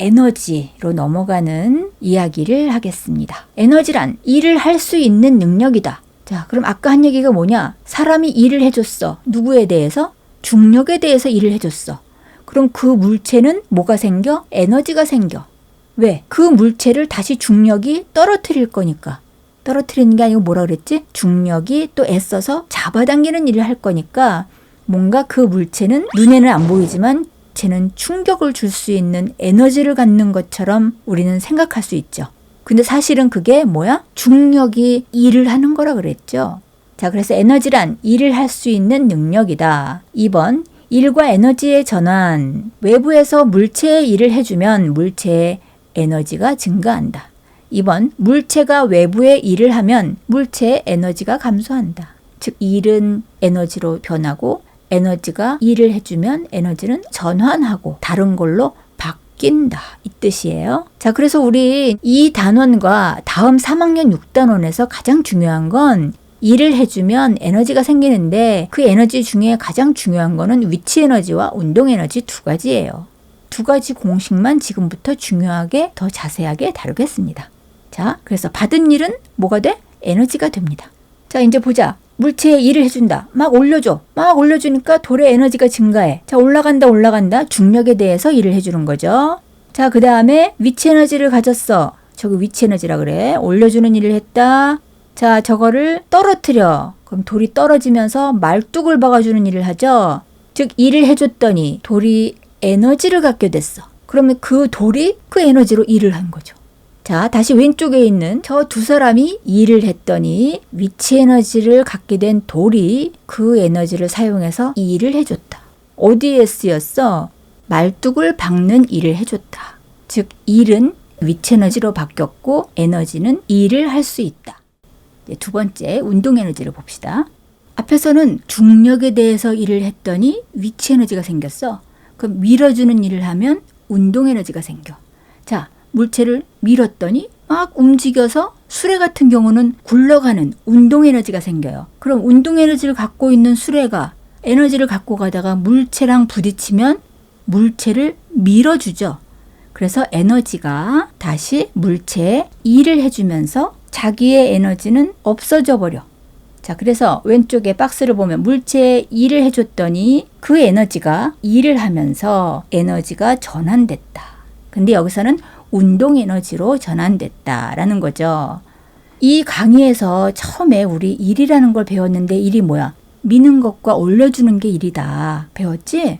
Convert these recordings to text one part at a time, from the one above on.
에너지로 넘어가는 이야기를 하겠습니다. 에너지란 일을 할 수 있는 능력이다. 자, 그럼 아까 한 얘기가 뭐냐? 사람이 일을 해줬어. 누구에 대해서? 중력에 대해서 일을 해줬어. 그럼 그 물체는 뭐가 생겨? 에너지가 생겨. 왜? 그 물체를 다시 중력이 떨어뜨릴 거니까. 떨어뜨리는 게 아니고 뭐라 그랬지? 중력이 또 애써서 잡아당기는 일을 할 거니까 뭔가 그 물체는 눈에는 안 보이지만 쟤는 충격을 줄 수 있는 에너지를 갖는 것처럼 우리는 생각할 수 있죠. 근데 사실은 그게 뭐야? 중력이 일을 하는 거라 그랬죠. 자, 그래서 에너지란 일을 할 수 있는 능력이다. 2번, 일과 에너지의 전환. 외부에서 물체의 일을 해주면 물체의 에너지가 증가한다. 2번, 물체가 외부의 일을 하면 물체의 에너지가 감소한다. 즉, 일은 에너지로 변하고 에너지가 일을 해주면 에너지는 전환하고 다른 걸로 바뀐다. 이 뜻이에요. 자, 그래서 우리 이 단원과 다음 3학년 6단원에서 가장 중요한 건 일을 해주면 에너지가 생기는데 그 에너지 중에 가장 중요한 거는 위치 에너지와 운동 에너지 두 가지예요. 두 가지 공식만 지금부터 중요하게 더 자세하게 다루겠습니다. 자, 그래서 받은 일은 뭐가 돼? 에너지가 됩니다. 자, 이제 보자. 물체에 일을 해준다. 막 올려줘. 막 올려주니까 돌의 에너지가 증가해. 자, 올라간다, 올라간다. 중력에 대해서 일을 해주는 거죠. 자, 그 다음에 위치 에너지를 가졌어. 저거 위치 에너지라 그래. 올려주는 일을 했다. 자, 저거를 떨어뜨려. 그럼 돌이 떨어지면서 말뚝을 박아주는 일을 하죠. 즉, 일을 해줬더니 돌이 에너지를 갖게 됐어. 그러면 그 돌이 그 에너지로 일을 한 거죠. 자, 다시 왼쪽에 있는 저 두 사람이 일을 했더니 위치 에너지를 갖게 된 돌이 그 에너지를 사용해서 이 일을 해줬다. 어디에 쓰였어? 말뚝을 박는 일을 해줬다. 즉, 일은 위치 에너지로 바뀌었고 에너지는 일을 할 수 있다. 두 번째, 운동 에너지를 봅시다. 앞에서는 중력에 대해서 일을 했더니 위치 에너지가 생겼어. 그럼 밀어주는 일을 하면 운동 에너지가 생겨. 자, 물체를 밀었더니 막 움직여서 수레 같은 경우는 굴러가는 운동 에너지가 생겨요. 그럼 운동 에너지를 갖고 있는 수레가 에너지를 갖고 가다가 물체랑 부딪히면 물체를 밀어주죠. 그래서 에너지가 다시 물체에 일을 해주면서 자기의 에너지는 없어져 버려. 자, 그래서 왼쪽에 박스를 보면 물체에 일을 해줬더니 그 에너지가 일을 하면서 에너지가 전환됐다. 근데 여기서는 운동 에너지로 전환됐다라는 거죠. 이 강의에서 처음에 우리 일이라는 걸 배웠는데 일이 뭐야? 미는 것과 올려주는 게 일이다. 배웠지?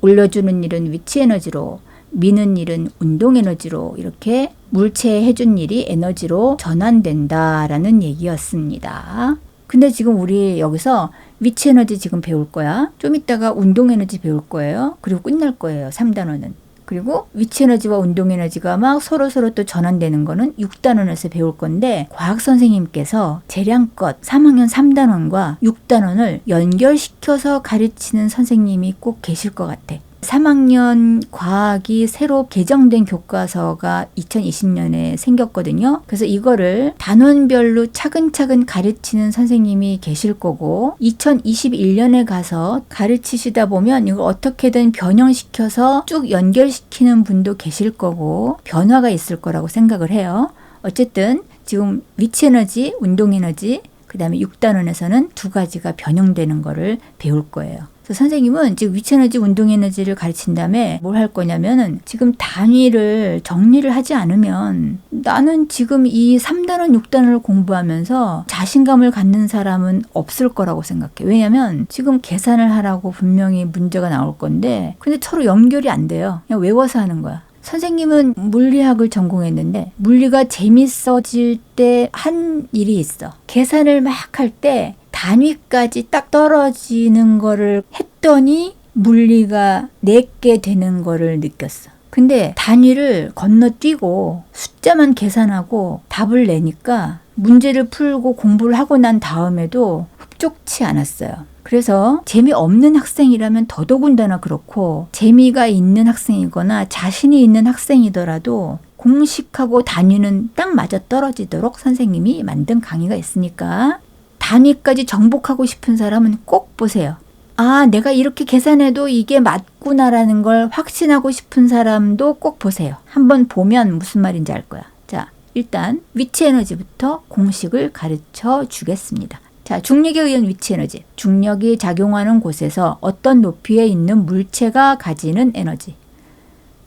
올려주는 일은 위치 에너지로, 미는 일은 운동 에너지로 이렇게 물체에 해준 일이 에너지로 전환된다라는 얘기였습니다. 근데 지금 우리 여기서 위치 에너지 지금 배울 거야. 좀 이따가 운동 에너지 배울 거예요. 그리고 끝날 거예요. 3단원은. 그리고 위치 에너지와 운동 에너지가 막 서로 서로 또 전환되는 거는 6단원에서 배울 건데 과학 선생님께서 재량껏 3학년 3단원과 6단원을 연결시켜서 가르치는 선생님이 꼭 계실 것 같아. 3학년 과학이 새로 개정된 교과서가 2020년에 생겼거든요. 그래서 이거를 단원별로 차근차근 가르치는 선생님이 계실 거고 2021년에 가서 가르치시다 보면 이걸 어떻게든 변형시켜서 쭉 연결시키는 분도 계실 거고 변화가 있을 거라고 생각을 해요. 어쨌든 지금 위치 에너지, 운동 에너지, 그 다음에 6단원에서는 두 가지가 변형되는 거를 배울 거예요. 선생님은 지금 위치 에너지, 운동 에너지를 가르친 다음에 뭘 할 거냐면은 지금 단위를 정리를 하지 않으면 나는 지금 이 3단원, 6단원을 공부하면서 자신감을 갖는 사람은 없을 거라고 생각해. 왜냐면 지금 계산을 하라고 분명히 문제가 나올 건데 근데 서로 연결이 안 돼요. 그냥 외워서 하는 거야. 선생님은 물리학을 전공했는데 물리가 재밌어질 때 한 일이 있어. 계산을 막 할 때 단위까지 딱 떨어지는 거를 했더니 물리가 내게 되는 거를 느꼈어. 근데 단위를 건너뛰고 숫자만 계산하고 답을 내니까 문제를 풀고 공부를 하고 난 다음에도 흡족치 않았어요. 그래서 재미없는 학생이라면 더더군다나 그렇고 재미가 있는 학생이거나 자신이 있는 학생이더라도 공식하고 단위는 딱 맞아 떨어지도록 선생님이 만든 강의가 있으니까 단위까지 정복하고 싶은 사람은 꼭 보세요. 아, 내가 이렇게 계산해도 이게 맞구나라는 걸 확신하고 싶은 사람도 꼭 보세요. 한번 보면 무슨 말인지 알 거야. 자, 일단 위치 에너지부터 공식을 가르쳐 주겠습니다. 자, 중력에 의한 위치 에너지. 중력이 작용하는 곳에서 어떤 높이에 있는 물체가 가지는 에너지.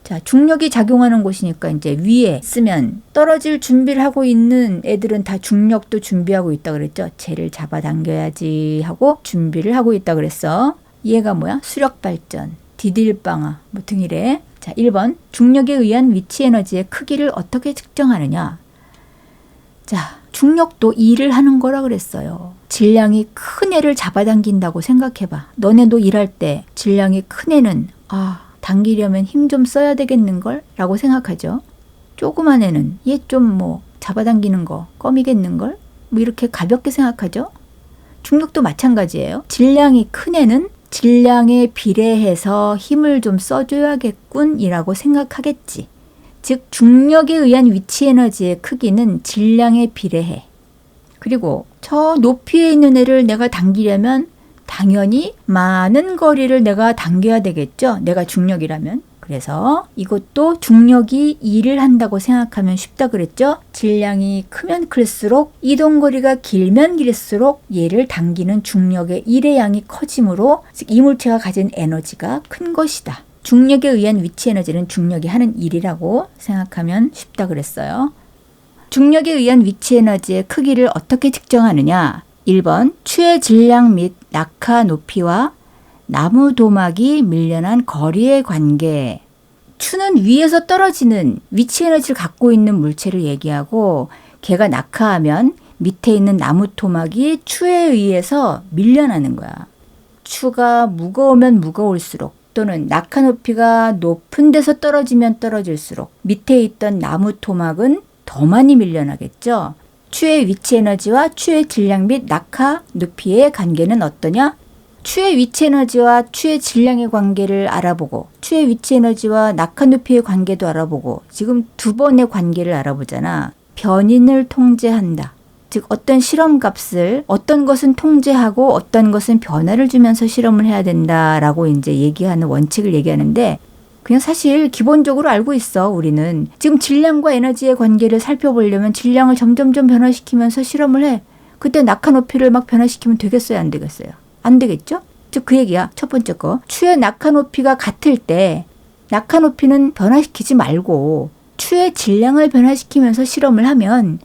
자, 중력이 작용하는 곳이니까 이제 위에 쓰면 떨어질 준비를 하고 있는 애들은 다 중력도 준비하고 있다 그랬죠. 쟤를 잡아당겨야지 하고 준비를 하고 있다 그랬어. 얘가 뭐야? 수력 발전, 디딜방아 뭐 등이래. 자, 1번. 중력에 의한 위치 에너지의 크기를 어떻게 측정하느냐? 자, 중력도 일을 하는 거라 그랬어요. 질량이 큰 애를 잡아당긴다고 생각해봐. 너네도 일할 때 질량이 큰 애는 아 당기려면 힘 좀 써야 되겠는걸? 라고 생각하죠. 조그만 애는 얘 좀 뭐 잡아당기는 거 껌이겠는걸? 뭐 이렇게 가볍게 생각하죠. 중력도 마찬가지예요. 질량이 큰 애는 질량에 비례해서 힘을 좀 써줘야겠군 이라고 생각하겠지. 즉, 중력에 의한 위치 에너지의 크기는 질량에 비례해. 그리고 저 높이에 있는 애를 내가 당기려면 당연히 많은 거리를 내가 당겨야 되겠죠. 내가 중력이라면. 그래서 이것도 중력이 일을 한다고 생각하면 쉽다 그랬죠. 질량이 크면 클수록 이동 거리가 길면 길수록 얘를 당기는 중력의 일의 양이 커지므로 즉 이 물체가 가진 에너지가 큰 것이다. 중력에 의한 위치 에너지는 중력이 하는 일이라고 생각하면 쉽다 그랬어요. 중력에 의한 위치 에너지의 크기를 어떻게 측정하느냐? 1번 추의 질량 및 낙하 높이와 나무 도막이 밀려난 거리의 관계. 추는 위에서 떨어지는 위치 에너지를 갖고 있는 물체를 얘기하고 걔가 낙하하면 밑에 있는 나무 토막이 추에 의해서 밀려나는 거야. 추가 무거우면 무거울수록 또는 낙하 높이가 높은 데서 떨어지면 떨어질수록 밑에 있던 나무 토막은 더 많이 밀려나겠죠. 추의 위치 에너지와 추의 질량 및 낙하 높이의 관계는 어떠냐? 추의 위치 에너지와 추의 질량의 관계를 알아보고 추의 위치 에너지와 낙하 높이의 관계도 알아보고 지금 두 번의 관계를 알아보잖아. 변인을 통제한다. 즉 어떤 실험 값을 어떤 것은 통제하고 어떤 것은 변화를 주면서 실험을 해야 된다라고 이제 얘기하는 원칙을 얘기하는데 그냥 사실 기본적으로 알고 있어, 우리는. 지금 질량과 에너지의 관계를 살펴보려면 질량을 점점점 변화시키면서 실험을 해. 그때 낙하 높이를 막 변화시키면 되겠어요, 안 되겠어요? 안 되겠죠? 즉 그 얘기야. 첫 번째 거. 추의 낙하 높이가 같을 때 낙하 높이는 변화시키지 말고 추의 질량을 변화시키면서 실험을 하면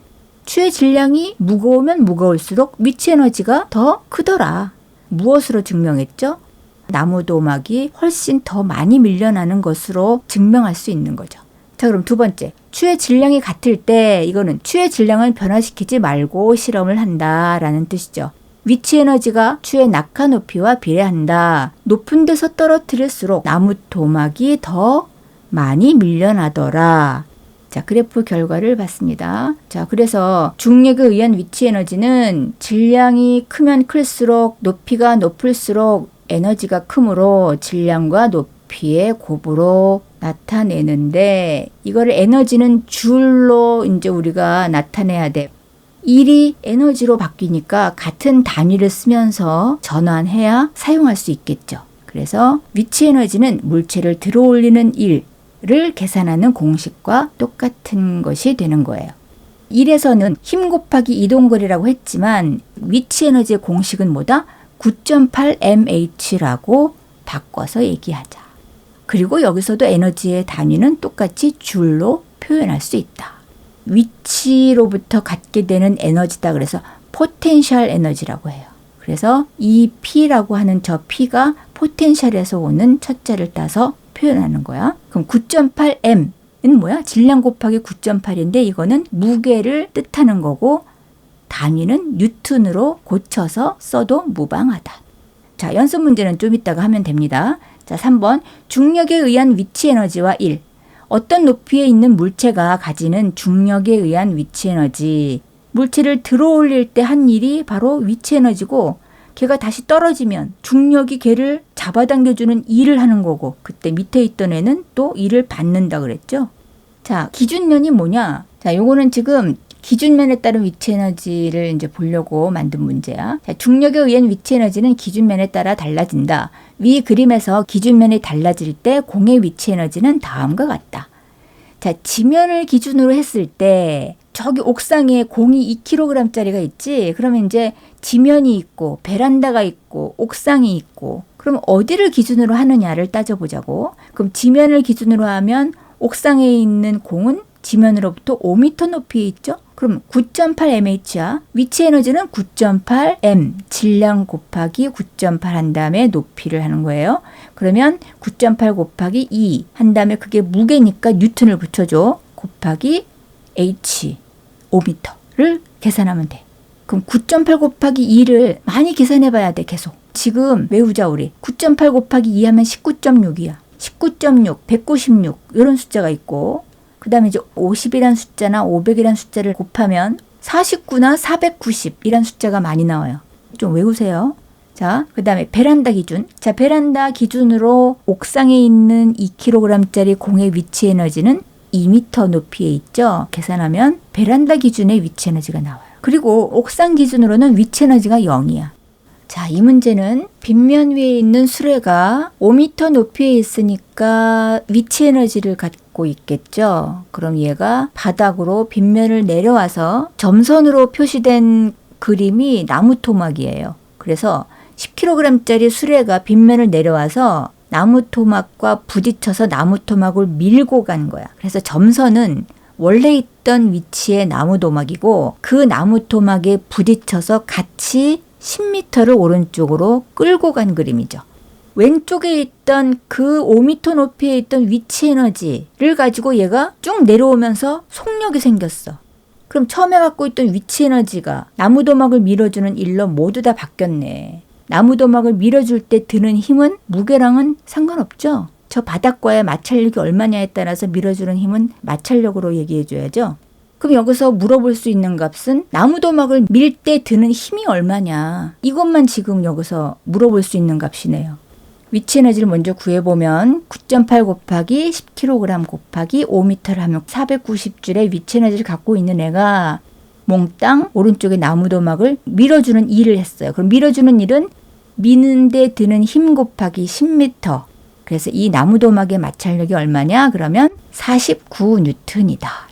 추의 질량이 무거우면 무거울수록 위치 에너지가 더 크더라. 무엇으로 증명했죠? 나무 도막이 훨씬 더 많이 밀려나는 것으로 증명할 수 있는 거죠. 자, 그럼 두 번째. 추의 질량이 같을 때 이거는 추의 질량을 변화시키지 말고 실험을 한다라는 뜻이죠. 위치 에너지가 추의 낙하 높이와 비례한다. 높은 데서 떨어뜨릴수록 나무 도막이 더 많이 밀려나더라. 자, 그래프 결과를 봤습니다. 자, 그래서 중력에 의한 위치 에너지는 질량이 크면 클수록 높이가 높을수록 에너지가 크므로 질량과 높이의 곱으로 나타내는데 이거를 에너지는 줄로 이제 우리가 나타내야 돼. 1이 에너지로 바뀌니까 같은 단위를 쓰면서 전환해야 사용할 수 있겠죠. 그래서 위치 에너지는 물체를 들어올리는 일 을 계산하는 공식과 똑같은 것이 되는 거예요. 1에서는 힘 곱하기 이동거리라고 했지만 위치 에너지의 공식은 뭐다? 9.8mh라고 바꿔서 얘기하자. 그리고 여기서도 에너지의 단위는 똑같이 줄로 표현할 수 있다. 위치로부터 갖게 되는 에너지다 그래서 포텐셜 에너지라고 해요. 그래서 이 P라고 하는 저 P가 포텐셜에서 오는 첫자를 따서 표현하는 거야. 그럼 9.8m은 뭐야? 질량 곱하기 9.8인데 이거는 무게를 뜻하는 거고 단위는 뉴턴으로 고쳐서 써도 무방하다. 자, 연습 문제는 좀 이따가 하면 됩니다. 자, 3번. 중력에 의한 위치 에너지와 1. 어떤 높이에 있는 물체가 가지는 중력에 의한 위치 에너지. 물체를 들어 올릴 때 한 일이 바로 위치 에너지고, 걔가 다시 떨어지면 중력이 걔를 잡아당겨주는 일을 하는 거고, 그때 밑에 있던 애는 또 일을 받는다 그랬죠? 자, 기준면이 뭐냐? 자, 요거는 지금 기준면에 따른 위치 에너지를 이제 보려고 만든 문제야. 자, 중력에 의한 위치 에너지는 기준면에 따라 달라진다. 위 그림에서 기준면이 달라질 때 공의 위치 에너지는 다음과 같다. 자, 지면을 기준으로 했을 때 저기 옥상에 공이 2kg짜리가 있지. 그러면 이제 지면이 있고 베란다가 있고 옥상이 있고 그럼 어디를 기준으로 하느냐를 따져보자고. 그럼 지면을 기준으로 하면 옥상에 있는 공은 지면으로부터 5m 높이에 있죠. 그럼 9.8mh야. 위치 에너지는 9.8m 질량 곱하기 9.8 한 다음에 높이를 하는 거예요. 그러면 9.8 곱하기 2 한 다음에 그게 무게니까 뉴턴을 붙여줘. 곱하기 h 5m를 계산하면 돼. 그럼 9.8 곱하기 2를 많이 계산해 봐야 돼, 계속. 지금 외우자, 우리. 9.8 곱하기 2 하면 19.6이야. 19.6, 196, 이런 숫자가 있고, 그 다음에 이제 50이란 숫자나 500이란 숫자를 곱하면 49나 490이란 숫자가 많이 나와요. 좀 외우세요. 자, 그 다음에 베란다 기준. 자, 베란다 기준으로 옥상에 있는 2kg짜리 공의 위치 에너지는 2m 높이에 있죠. 계산하면 베란다 기준의 위치 에너지가 나와요. 그리고 옥상 기준으로는 위치 에너지가 0이야. 자, 이 문제는 빗면 위에 있는 수레가 5m 높이에 있으니까 위치 에너지를 갖고 있겠죠. 그럼 얘가 바닥으로 빗면을 내려와서 점선으로 표시된 그림이 나무 토막이에요. 그래서 10kg짜리 수레가 빗면을 내려와서 나무 토막과 부딪혀서 나무 토막을 밀고 간 거야. 그래서 점선은 원래 있던 위치의 나무 토막이고 그 나무 토막에 부딪혀서 같이 10m를 오른쪽으로 끌고 간 그림이죠. 왼쪽에 있던 그 5m 높이에 있던 위치 에너지를 가지고 얘가 쭉 내려오면서 속력이 생겼어. 그럼 처음에 갖고 있던 위치 에너지가 나무 도막을 밀어주는 일로 모두 다 바뀌었네. 나무 도막을 밀어줄 때 드는 힘은 무게랑은 상관없죠. 저 바닥과의 마찰력이 얼마냐에 따라서 밀어주는 힘은 마찰력으로 얘기해줘야죠. 그럼 여기서 물어볼 수 있는 값은 나무 도막을 밀 때 드는 힘이 얼마냐. 이것만 지금 여기서 물어볼 수 있는 값이네요. 위치 에너지를 먼저 구해보면 9.8 곱하기 10kg 곱하기 5m를 하면 490줄의 위치 에너지를 갖고 있는 애가 몽땅 오른쪽에 나무 도막을 밀어주는 일을 했어요. 그럼 밀어주는 일은 미는데 드는 힘 곱하기 10m. 그래서 이 나무 도막의 마찰력이 얼마냐? 그러면 49 뉴턴이다.